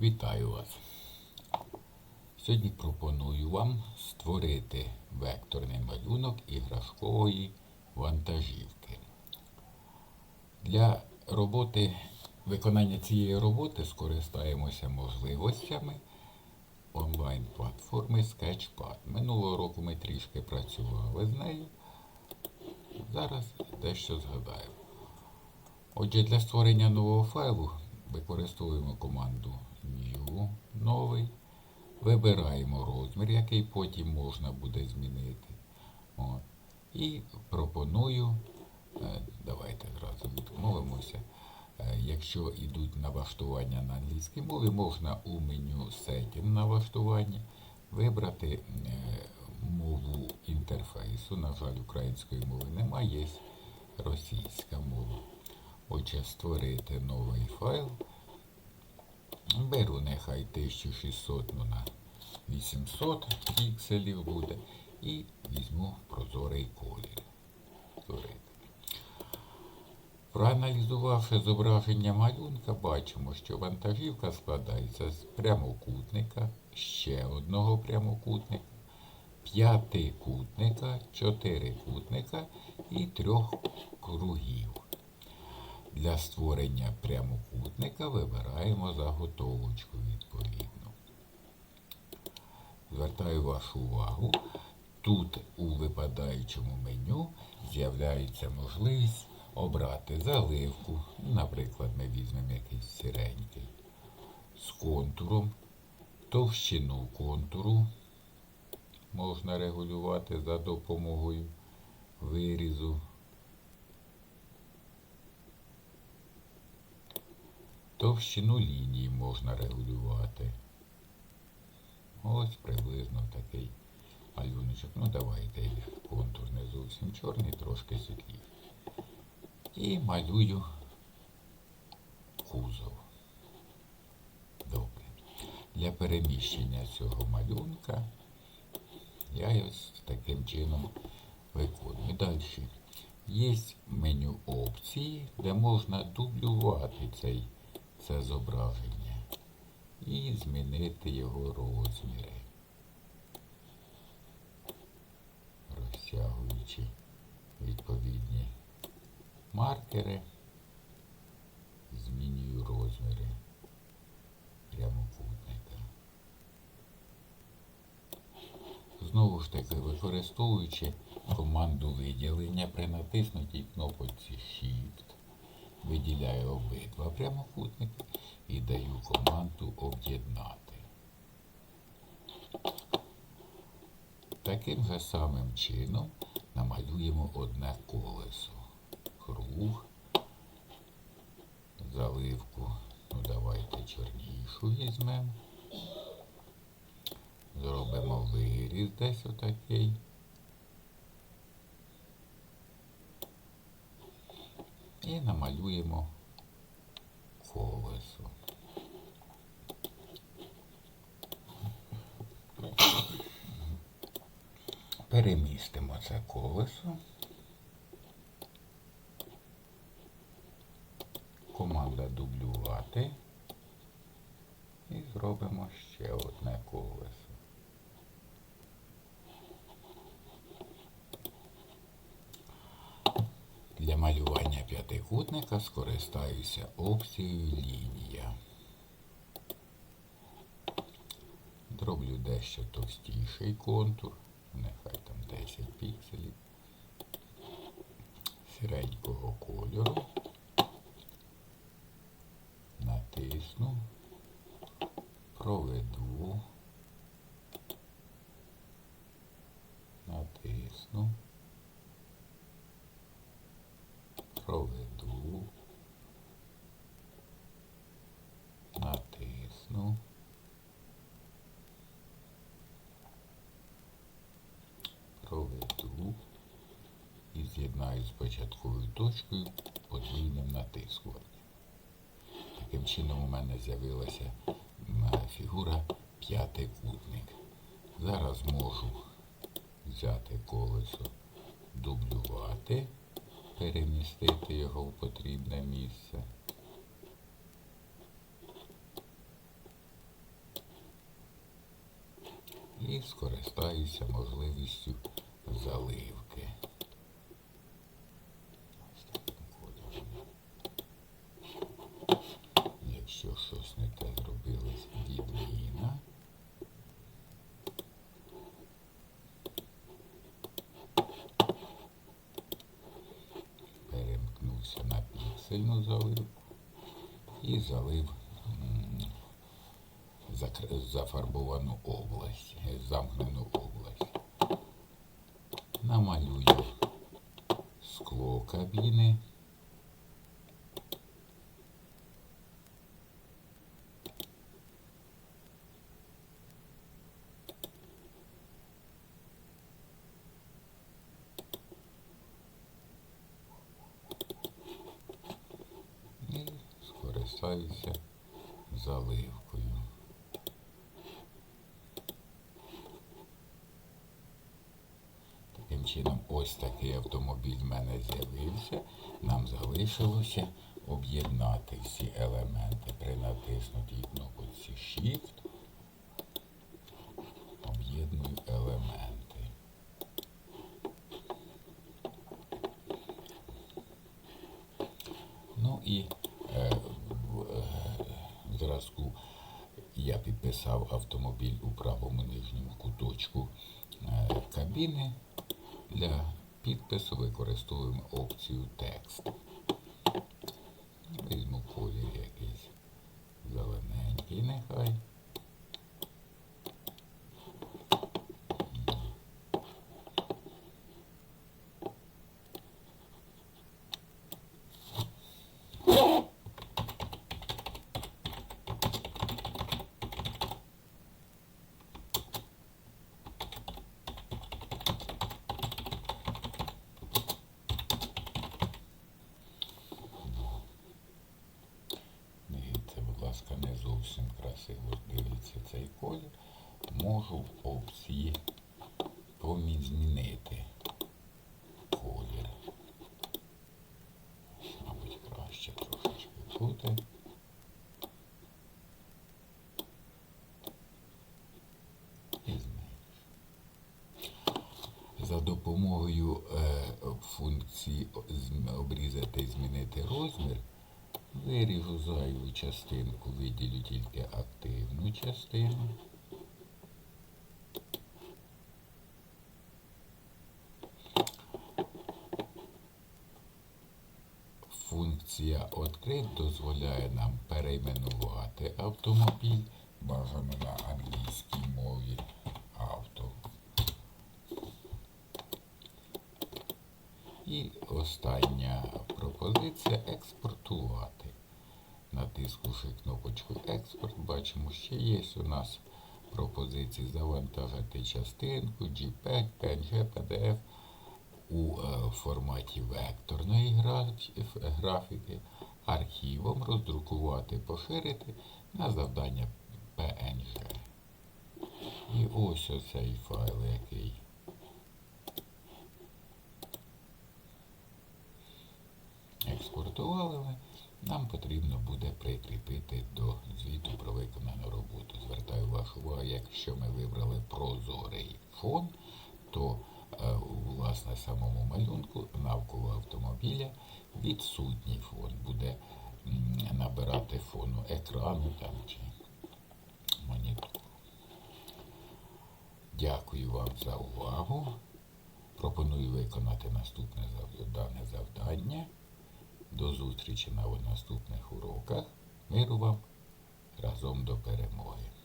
Вітаю вас! Сьогодні пропоную вам створити векторний малюнок іграшкової вантажівки. Для роботи, виконання цієї роботи скористаємося можливостями онлайн-платформи Sketchpad. Минулого року ми трішки працювали з нею. Зараз дещо згадаємо. Отже, для створення нового файлу використовуємо команду New, новий. Вибираємо розмір, який потім можна буде змінити. От. І пропоную, е, давайте зразу відмовимося. Е, Якщо йдуть налаштування на англійській мові, можна у меню Setting налаштування вибрати е, мову інтерфейсу. На жаль, української мови немає, є російська мова. Отже, створити новий файл. Беру нехай 1600 ну, на 800 пікселів буде. І візьму прозорий колір. Проаналізувавши зображення малюнка, бачимо, що вантажівка складається з прямокутника, ще одного прямокутника, п'ятикутника, чотирикутника і трьох кругів. Для створення прямокутника вибираємо заготовочку відповідно. Звертаю вашу увагу, тут у випадаючому меню з'являється можливість обрати заливку. Наприклад, ми візьмемо якийсь сіренький з контуром, товщину контуру можна регулювати за допомогою вирізу. Товщину лінії можна регулювати. Ось приблизно такий малюночок. Ну давайте контур не зовсім чорний, трошки світліший. І малюю кузов. Добре. Для переміщення цього малюнка я ось таким чином виконую. Далі. Є меню опції, де можна дублювати цей, це зображення і змінити його розміри, розтягуючи відповідні маркери, змінюю розміри прямокутника. Знову ж таки, використовуючи команду виділення при натиснутій кнопці Shift, виділяю обидва прямокутники і даю команду об'єднати. Таким же самим чином намалюємо одне колесо. Круг, заливку, ну давайте чорнішу візьмемо. Зробимо виріз десь отакий. І намалюємо колесо. Перемістимо це колесо. Команда дублювати. І зробимо ще одне колесо. Для п'ятикутника скористаюся опцією лінія. Зроблю дещо товстіший контур, нехай там 10 пікселів, сіренького кольору. Натисну, проведу, натисну. з'єднаю з початковою точкою подвійним натискуванням. Таким чином у мене з'явилася фігура п'ятий кутник. Зараз можу взяти колесо, дублювати, перемістити його в потрібне місце. І скористаюся можливістю заливки. Якщо щось не те зробилось відміна. Перемкнувся на піксельну заливку і залив зафарбовану область, замкнену область. Намалюю скло кабіни. І скористаюся заливкою. Таким чином, ось такий автомобіль в мене з'явився. Нам залишилося об'єднати всі елементи при натиснутій кнопці Shift. Об'єдную елементи. Ну і е, в е, зразку я підписав автомобіль у правому нижньому куточку е, кабіни. Для підпису використовуємо опцію текст. Візьму колір якийсь зелененький нехай. Дивіться, будь ласка, не зовсім красиво. Дивіться цей колір. Можу в опції помі- змінити колір. Мабуть, краще трошечки зменшу. За допомогою е, функції обрізати і змінити розмір Виріжу зайву частинку, виділю тільки активну частину. Функція «Открить» дозволяє нам перейменувати автомобіль, бажано на англійській мові авто. І остання пропозиція експортувати. Натискавши кнопочку експорт, бачимо, що є у нас пропозиції завантажити частинку, JPEG, PNG, PDF у е, форматі векторної графіки, архівом роздрукувати, поширити на завдання PNG. І ось оцей файл, який експортували ми, нам потрібно буде прикріпити до звіту про виконану роботу. Звертаю вашу увагу, якщо ми вибрали прозорий фон, то у власне самому малюнку навколо автомобіля відсутній фон буде набирати фону екрану там чи монітору. Дякую вам за увагу. Пропоную виконати наступне дане завдання. До зустрічі на наступних уроках. Миру вам разом до перемоги.